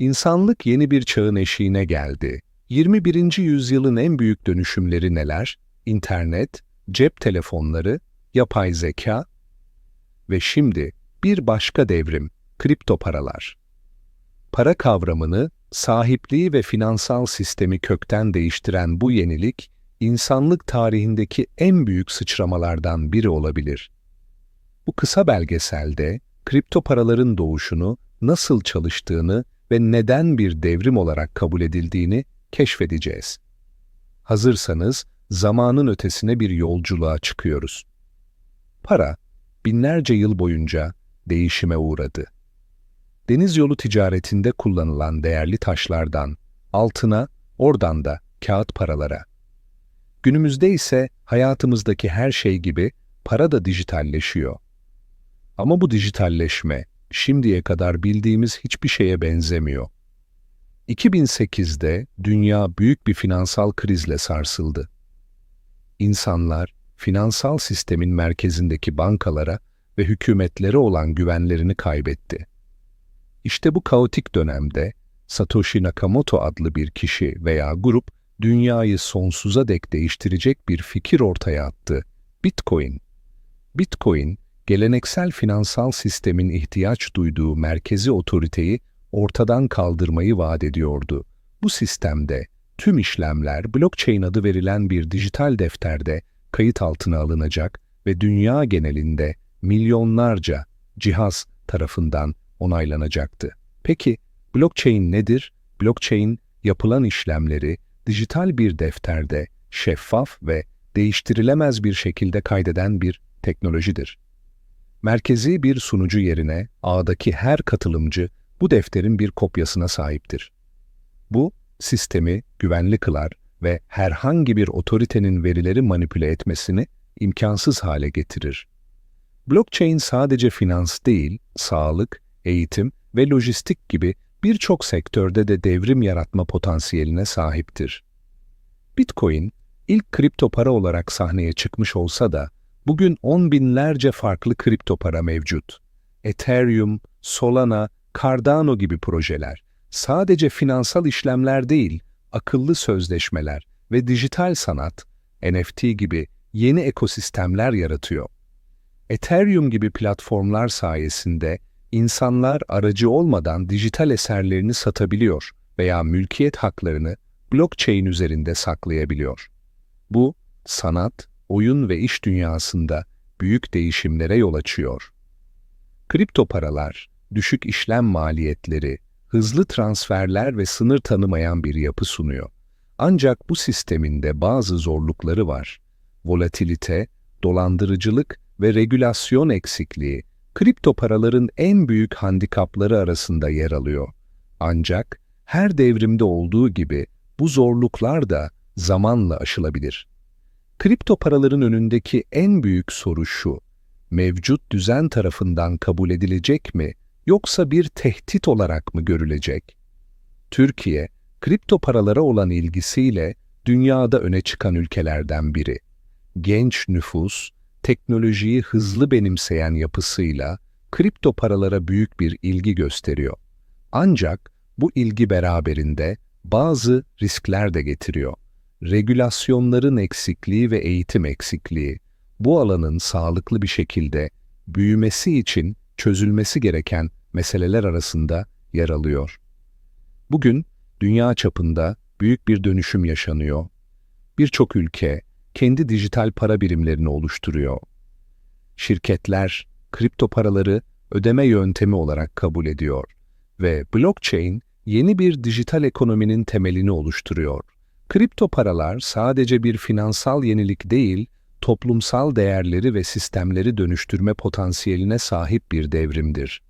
İnsanlık yeni bir çağın eşiğine geldi. 21. yüzyılın en büyük dönüşümleri neler? İnternet, cep telefonları, yapay zeka ve şimdi bir başka devrim, kripto paralar. Para kavramını, sahipliği ve finansal sistemi kökten değiştiren bu yenilik, insanlık tarihindeki en büyük sıçramalardan biri olabilir. Bu kısa belgeselde kripto paraların doğuşunu, nasıl çalıştığını ve neden bir devrim olarak kabul edildiğini keşfedeceğiz. Hazırsanız zamanın ötesine bir yolculuğa çıkıyoruz. Para binlerce yıl boyunca değişime uğradı. Deniz yolu ticaretinde kullanılan değerli taşlardan altına, oradan da kağıt paralara. Günümüzde ise hayatımızdaki her şey gibi para da dijitalleşiyor. Ama bu dijitalleşme şimdiye kadar bildiğimiz hiçbir şeye benzemiyor. 2008'de dünya büyük bir finansal krizle sarsıldı. İnsanlar finansal sistemin merkezindeki bankalara ve hükümetlere olan güvenlerini kaybetti. İşte bu kaotik dönemde Satoshi Nakamoto adlı bir kişi veya grup dünyayı sonsuza dek değiştirecek bir fikir ortaya attı. Bitcoin. Bitcoin, geleneksel finansal sistemin ihtiyaç duyduğu merkezi otoriteyi ortadan kaldırmayı vaat ediyordu. Bu sistemde tüm işlemler blockchain adı verilen bir dijital defterde kayıt altına alınacak ve dünya genelinde milyonlarca cihaz tarafından onaylanacaktı. Peki blockchain nedir? Blockchain yapılan işlemleri dijital bir defterde şeffaf ve değiştirilemez bir şekilde kaydeden bir teknolojidir. Merkezi bir sunucu yerine ağdaki her katılımcı bu defterin bir kopyasına sahiptir. Bu, sistemi güvenli kılar ve herhangi bir otoritenin verileri manipüle etmesini imkansız hale getirir. Blockchain sadece finans değil, sağlık, eğitim ve lojistik gibi birçok sektörde de devrim yaratma potansiyeline sahiptir. Bitcoin, ilk kripto para olarak sahneye çıkmış olsa da, bugün on binlerce farklı kripto para mevcut. Ethereum, Solana, Cardano gibi projeler, sadece finansal işlemler değil, akıllı sözleşmeler ve dijital sanat, NFT gibi yeni ekosistemler yaratıyor. Ethereum gibi platformlar sayesinde insanlar aracı olmadan dijital eserlerini satabiliyor veya mülkiyet haklarını blockchain üzerinde saklayabiliyor. Bu, sanat, oyun ve iş dünyasında büyük değişimlere yol açıyor. Kripto paralar, düşük işlem maliyetleri, hızlı transferler ve sınır tanımayan bir yapı sunuyor. Ancak bu sisteminde bazı zorlukları var. Volatilite, dolandırıcılık ve regülasyon eksikliği kripto paraların en büyük handikapları arasında yer alıyor. Ancak her devrimde olduğu gibi bu zorluklar da zamanla aşılabilir. Kripto paraların önündeki en büyük soru şu, mevcut düzen tarafından kabul edilecek mi yoksa bir tehdit olarak mı görülecek? Türkiye, kripto paralara olan ilgisiyle dünyada öne çıkan ülkelerden biri. Genç nüfus, teknolojiyi hızlı benimseyen yapısıyla kripto paralara büyük bir ilgi gösteriyor. Ancak bu ilgi beraberinde bazı riskler de getiriyor. Regülasyonların eksikliği ve eğitim eksikliği, bu alanın sağlıklı bir şekilde büyümesi için çözülmesi gereken meseleler arasında yer alıyor. Bugün dünya çapında büyük bir dönüşüm yaşanıyor. Birçok ülke kendi dijital para birimlerini oluşturuyor. Şirketler kripto paraları ödeme yöntemi olarak kabul ediyor ve blockchain yeni bir dijital ekonominin temelini oluşturuyor. Kripto paralar sadece bir finansal yenilik değil, toplumsal değerleri ve sistemleri dönüştürme potansiyeline sahip bir devrimdir.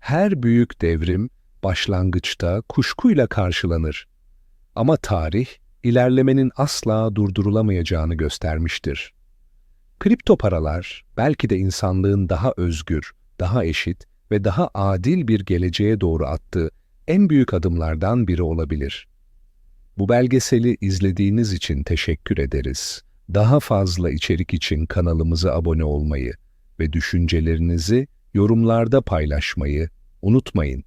Her büyük devrim başlangıçta kuşkuyla karşılanır. Ama tarih, ilerlemenin asla durdurulamayacağını göstermiştir. Kripto paralar belki de insanlığın daha özgür, daha eşit ve daha adil bir geleceğe doğru attığı en büyük adımlardan biri olabilir. Bu belgeseli izlediğiniz için teşekkür ederiz. Daha fazla içerik için kanalımıza abone olmayı ve düşüncelerinizi yorumlarda paylaşmayı unutmayın.